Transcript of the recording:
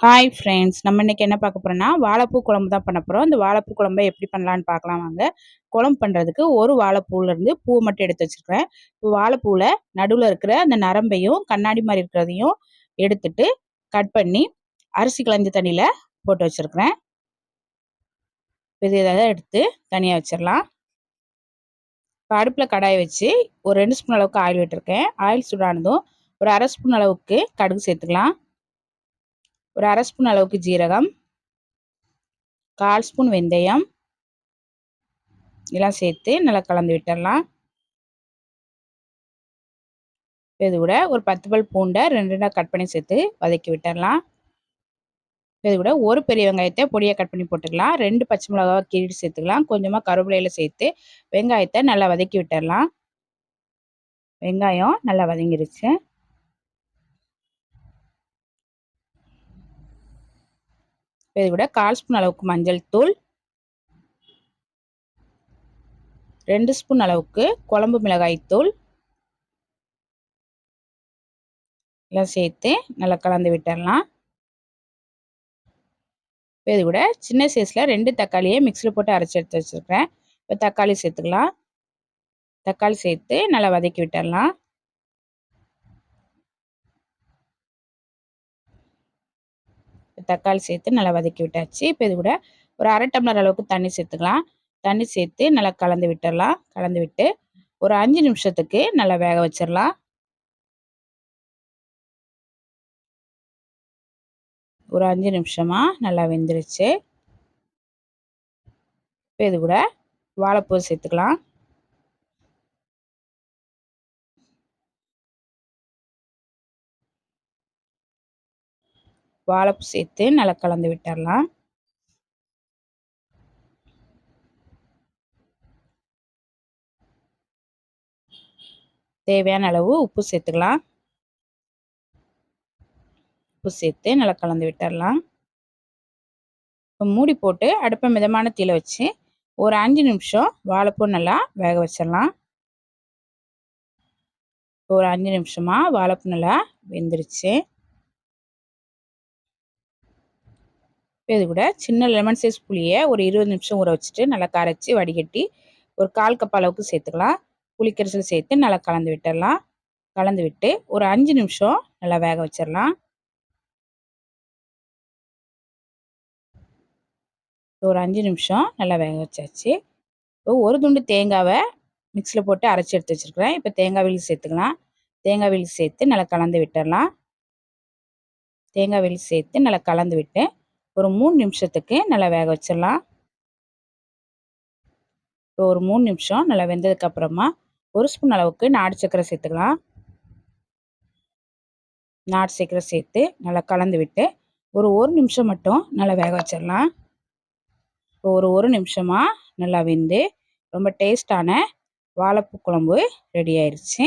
Hi friends நம்ம இன்றைக்கி என்ன பார்க்க போகிறோன்னா வாழைப்பூ குழம்பு தான் பண்ண போகிறோம் இந்த வாழைப்பூ குழம்பை எப்படி பண்ணலான்னு பார்க்கலாம் வாங்க. குழம்பு பண்ணுறதுக்கு ஒரு வாழைப்பூலேருந்து பூ மட்டும் எடுத்து வச்சுருக்கிறேன். இப்போ வாழைப்பூவில் நடுவில் இருக்கிற அந்த நரம்பையும் கண்ணாடி மாதிரி இருக்கிறதையும் எடுத்துட்டு கட் பண்ணி அரிசி கலஞ்ச தண்ணியில் போட்டு வச்சுருக்கிறேன். இது எதாவது எடுத்து தனியாக வச்சிடலாம். இப்போ அடுப்பில் கடாயை வச்சு ஒரு ரெண்டு ஸ்பூன் அளவுக்கு ஆயில் விட்டுருக்கேன். ஆயில் சூடானதும் ஒரு அரை ஸ்பூன் அளவுக்கு கடுகு சேர்த்துக்கலாம். ஒரு அரை ஸ்பூன் அளவுக்கு ஜீரகம் கால் ஸ்பூன் வெந்தயம் இதெல்லாம் சேர்த்து நல்லா கலந்து விட்டுடலாம். இது கூட ஒரு பத்து பல் பூண்டை ரெண்டு ரெண்டாக கட் பண்ணி சேர்த்து வதக்கி விட்டுடலாம். இது கூட ஒரு பெரிய வெங்காயத்தை பொடியாக கட் பண்ணி போட்டுக்கலாம். ரெண்டு பச்சை மிளகாவை கீழே சேர்த்துக்கலாம். கொஞ்சமாக கருவேலையில் சேர்த்து வெங்காயத்தை நல்லா வதக்கி விட்டுடலாம். வெங்காயம் நல்லா வதங்கிருச்சு. இது கூட கால் ஸ்பூன் அளவுக்கு மஞ்சள் தூள் ரெண்டு ஸ்பூன் அளவுக்கு குழம்பு மிளகாய் தூள் எல்லாம் சேர்த்து நல்லா கலந்து விட்டுடலாம். இது கூட சின்ன சைஸில் ரெண்டு தக்காளியை மிக்சியில் போட்டு அரைச்சி எடுத்து வச்சுருக்கிறேன். இப்போ தக்காளி சேர்த்துக்கலாம். தக்காளி சேர்த்து நல்லா வதக்கி விட்டுடலாம். தக்காளி சேர்த்து நல்லா வதக்கி விட்டாச்சு. இப்போ இது கூட ஒரு அரை டம்ளர் அளவுக்கு தண்ணி சேர்த்துக்கலாம். தண்ணி சேர்த்து நல்லா கலந்து விட்டுடலாம். கலந்து விட்டு ஒரு அஞ்சு நிமிஷத்துக்கு நல்லா வேக வச்சிடலாம். ஒரு அஞ்சு நிமிஷமாக நல்லா வெந்துருச்சு. இப்போ இது கூட வாழைப்பூ சேர்த்துக்கலாம். வாழைப்பூ சேர்த்து நல்லா கலந்து விட்டுடலாம் தேவையான அளவு உப்பு சேர்த்துக்கலாம். உப்பு சேர்த்து நல்லா கலந்து விட்டுடலாம் இப்போ மூடி போட்டு அடுப்பை மிதமான தீல வச்சு ஒரு அஞ்சு நிமிஷம் வாழைப்பூ நல்லா வேக வச்சிடலாம். ஒரு அஞ்சு நிமிஷமாக வாழைப்பூ நல்லா வெந்துருச்சு. இது கூட சின்ன லெமன் சைஸ் புளியை ஒரு இருபது நிமிஷம் ஊற வச்சுட்டு நல்லா கரைச்சி வடிகட்டி ஒரு கால் கப் அளவுக்கு சேர்த்துக்கலாம். புளிக்கரிசல் சேர்த்து நல்லா கலந்து விட்டுடலாம். கலந்து விட்டு ஒரு அஞ்சு நிமிஷம் நல்லா வேக வச்சிடலாம். ஒரு அஞ்சு நிமிஷம் நல்லா வேக வச்சாச்சு. இப்போ ஒரு துண்டு தேங்காவை மிக்சியில் போட்டு அரைச்சி எடுத்து வச்சுருக்கிறேன். இப்போ தேங்காய் வெளி சேர்த்துக்கலாம். தேங்காய் வெளி சேர்த்து நல்லா கலந்து விட்டுடலாம். தேங்காய் வெளி சேர்த்து நல்லா கலந்து விட்டு ஒரு மூணு நிமிஷத்துக்கு நல்லா வேக வச்சிடலாம். இப்போ ஒரு மூணு நிமிஷம் நல்லா வெந்ததுக்கப்புறமா ஒரு ஸ்பூன் அளவுக்கு நாடு சக்கரை சேர்த்துக்கலாம். நாடு சக்கரை சேர்த்து நல்லா கலந்து விட்டு ஒரு ஒரு நிமிஷம் மட்டும் நல்லா வேக வச்சிடலாம். இப்போ ஒரு ஒரு நிமிஷமாக நல்லா வெந்து ரொம்ப டேஸ்டான வாழைப்பூ குழம்பு ரெடி ஆயிடுச்சு.